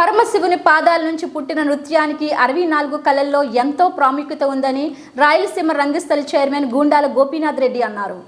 పరమశివుని పాదాల నుంచి పుట్టిన నృత్యానికి అరవై నాలుగు కళల్లో ఎంతో ప్రాముఖ్యత ఉందని రాయలసీమ రంగస్థల చైర్మన్ గూండాల గోపీనాథ్ రెడ్డి అన్నారు.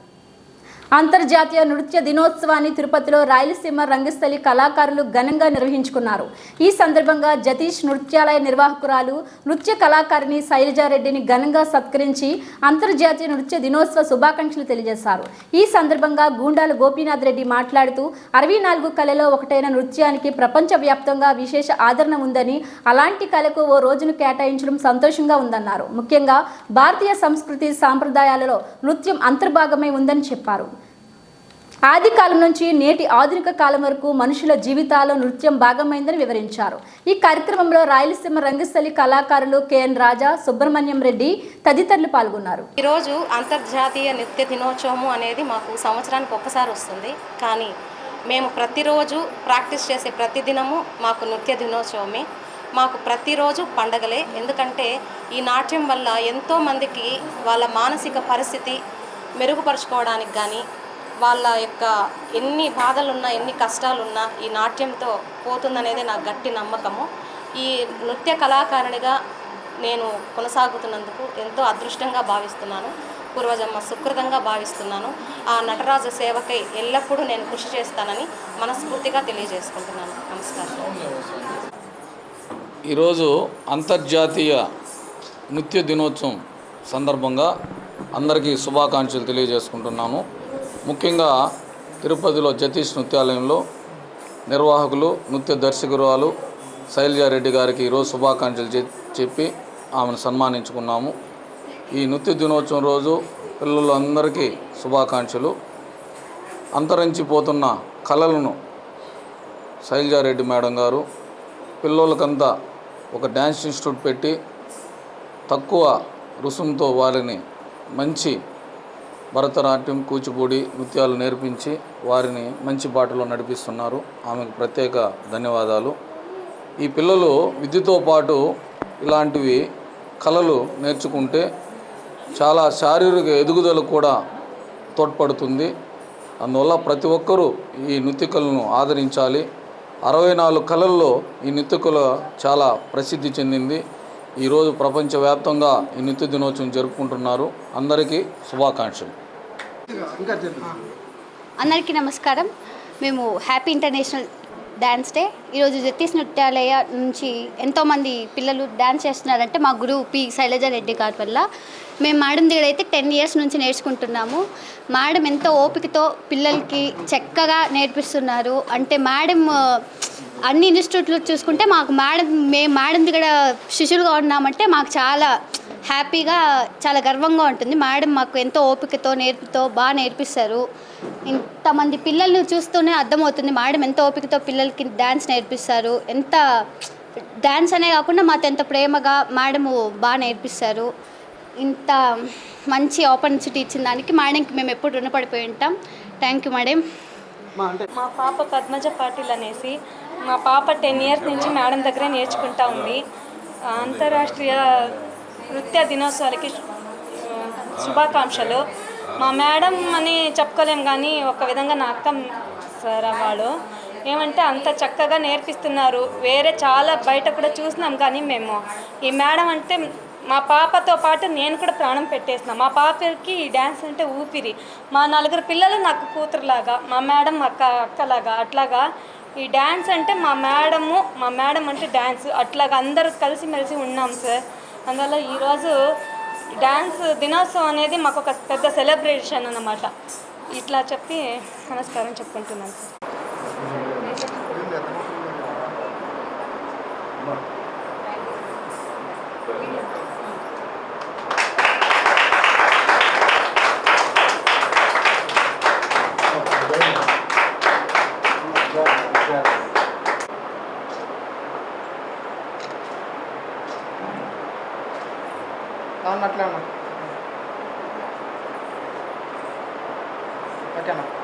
అంతర్జాతీయ నృత్య దినోత్సవాన్ని తిరుపతిలో రాయలసీమ రంగస్థలి కళాకారులు ఘనంగా నిర్వహించుకున్నారు. ఈ సందర్భంగా జతీష్ నృత్యాలయ నిర్వాహకురాలు నృత్య కళాకారిణి శైలజారెడ్డిని ఘనంగా సత్కరించి అంతర్జాతీయ నృత్య దినోత్సవ శుభాకాంక్షలు తెలియజేశారు. ఈ సందర్భంగా గూండాల గోపీనాథ్ రెడ్డి మాట్లాడుతూ అరవై నాలుగు కళలో ఒకటైన నృత్యానికి ప్రపంచవ్యాప్తంగా విశేష ఆదరణ ఉందని అలాంటి కళకు ఓ రోజును కేటాయించడం సంతోషంగా ఉందన్నారు. ముఖ్యంగా భారతీయ సంస్కృతి సాంప్రదాయాలలో నృత్యం అంతర్భాగమై ఉందని చెప్పారు. ఆది కాలం నుంచి నేటి ఆధునిక కాలం వరకు మనుషుల జీవితాల్లో నృత్యం భాగమైందని వివరించారు. ఈ కార్యక్రమంలో రాయలసీమ రంగస్థలి కళాకారులు కెఎన్ రాజా సుబ్రహ్మణ్యం రెడ్డి తదితరులు పాల్గొన్నారు. ఈరోజు అంతర్జాతీయ నృత్య దినోత్సవము అనేది మాకు సంవత్సరానికి ఒక్కసారి వస్తుంది. కానీ మేము ప్రతిరోజు ప్రాక్టీస్ చేసే ప్రతి దినము మాకు నృత్య దినోత్సవమే. మాకు ప్రతిరోజు పండగలే. ఎందుకంటే ఈ నాట్యం వల్ల ఎంతోమందికి వాళ్ళ మానసిక పరిస్థితి మెరుగుపరుచుకోవడానికి కానీ వాళ్ళ యొక్క ఎన్ని బాధలున్నా ఎన్ని కష్టాలున్నా ఈ నాట్యంతో పోతుందనేది నా గట్టి నమ్మకము. ఈ నృత్య కళాకారునిగా నేను కొనసాగుతున్నందుకు ఎంతో అదృష్టంగా భావిస్తున్నాను. పూర్వజన్మ సుకృతంగా భావిస్తున్నాను. ఆ నటరాజు సేవకై ఎల్లప్పుడూ నేను కృషి చేస్తానని మనస్ఫూర్తిగా తెలియజేసుకుంటున్నాను. నమస్కారం. ఈరోజు అంతర్జాతీయ నృత్య దినోత్సవం సందర్భంగా అందరికీ శుభాకాంక్షలు తెలియజేసుకుంటున్నాను. ముఖ్యంగా తిరుపతిలో జతీష్ నృత్యాలయంలో నిర్వాహకులు నృత్య దర్శకురాలు శైలజారెడ్డి గారికి ఈరోజు శుభాకాంక్షలు చెప్పి ఆమెను సన్మానించుకున్నాము. ఈ నృత్య దినోత్సవం రోజు పిల్లలందరికీ శుభాకాంక్షలు. అంతరించిపోతున్న కళలను శైలజారెడ్డి మేడం గారు పిల్లలకంతా ఒక డ్యాన్స్ ఇన్స్టిట్యూట్ పెట్టి తక్కువ రుసుముతో వారిని మంచి భరతనాట్యం కూచిపూడి నృత్యాలు నేర్పించి వారిని మంచి బాటలో నడిపిస్తున్నారు. ఆమెకు ప్రత్యేక ధన్యవాదాలు. ఈ పిల్లలు విద్యతో పాటు ఇలాంటివి కళలు నేర్చుకుంటే చాలా శారీరక ఎదుగుదలకు కూడా తోడ్పడుతుంది. అందువల్ల ప్రతి ఒక్కరూ ఈ నృత్యకలను ఆదరించాలి. అరవై నాలుగు కళల్లో ఈ నృత్య చాలా ప్రసిద్ధి చెందింది. ఈరోజు ప్రపంచవ్యాప్తంగా ఈ నృత్య దినోత్సవం జరుపుకుంటున్నారు. అందరికీ శుభాకాంక్షలు. అందరికీ నమస్కారం. మేము హ్యాపీ ఇంటర్నేషనల్ డ్యాన్స్ డే. ఈరోజు జతీష్ నృత్యాలయ నుంచి ఎంతోమంది పిల్లలు డ్యాన్స్ చేస్తున్నారంటే మా గురువు పి. శైలజ రెడ్డి గారి వల్ల. మేము మేడం దగ్గర అయితే టెన్ ఇయర్స్ నుంచి నేర్చుకుంటున్నాము. మేడం ఎంతో ఓపికతో పిల్లలకి చక్కగా నేర్పిస్తున్నారు. అంటే మేడం అన్ని ఇన్స్టిట్యూట్లు చూసుకుంటే మాకు మేడం మేము మేడం దగ్గర శిష్యులుగా ఉన్నామంటే మాకు చాలా హ్యాపీగా చాలా గర్వంగా ఉంటుంది. మేడం మాకు ఎంతో ఓపికతో నేర్పుతో బాగా నేర్పిస్తారు. ఇంతమంది పిల్లల్ని చూస్తూనే అర్థమవుతుంది. మేడం ఎంత ఓపికతో పిల్లలకి డ్యాన్స్ నేర్పిస్తారు. ఎంత డ్యాన్స్ అనే కాకుండా మాతో ఎంత ప్రేమగా మేడము బాగా నేర్పిస్తారు. ఇంత మంచి ఆపర్చునిటీ ఇచ్చిన దానికి మేడంకి మేము ఎప్పుడు రుణపడిపోయి ఉంటాం. Thank you madam. మా పాప పద్మజ పాటిల్ అనేసి మా పాప టెన్ ఇయర్స్ నుంచి మేడం దగ్గరే నేర్చుకుంటా ఉంది. ఆ, అంతర్రాష్ట్రీయ నృత్య దినోత్సవాలకి శుభాకాంక్షలు. మా మేడం అని చెప్పుకోలేం కానీ ఒక విధంగా నా అక్క సార్ వాళ్ళు ఏమంటే అంత చక్కగా నేర్పిస్తున్నారు. వేరే చాలా బయట కూడా చూసినాం కానీ మేము. ఈ మేడం అంటే మా పాపతో పాటు నేను కూడా ప్రాణం పెట్టేసిన. మా పాపకి ఈ డ్యాన్స్ అంటే ఊపిరి. మా నలుగురు పిల్లలు నాకు కూతురులాగా మా మేడం అక్క అక్కలాగా అట్లాగా. ఈ డ్యాన్స్ అంటే మా మేడము మా మేడం అంటే డ్యాన్స్ అట్లాగా అందరూ కలిసిమెలిసి ఉన్నాం సార్. అందువల్ల ఈరోజు డ్యాన్స్ దినోత్సవం అనేది మాకు ఒక పెద్ద సెలబ్రేషన్ అన్నమాట. ఇట్లా చెప్పి నమస్కారం చెప్పుకుంటున్నాను. Sir Pra cá, mano. Pra.